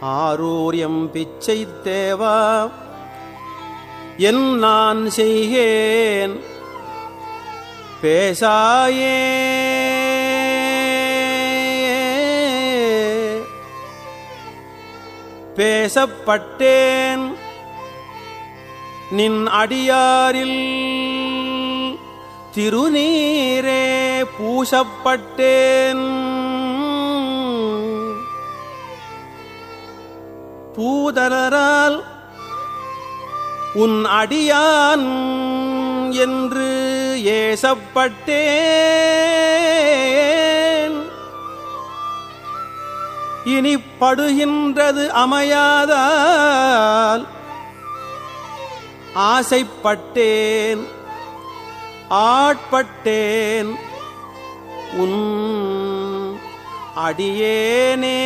ஆரூரியம் பிச்சை தேவா. என் நான் செய்கேன் பேசாயே. பேசப்பட்டேன் நின் அடியாரில் திருநீரே பூசப்பட்டேன். பூதலரால் உன் அடியான் என்று ஏசப்பட்டேன். இனி படுகின்றது அமையாதால் ஆசைப்பட்டேன் ஆட்பட்டேன். உன் அடியேனே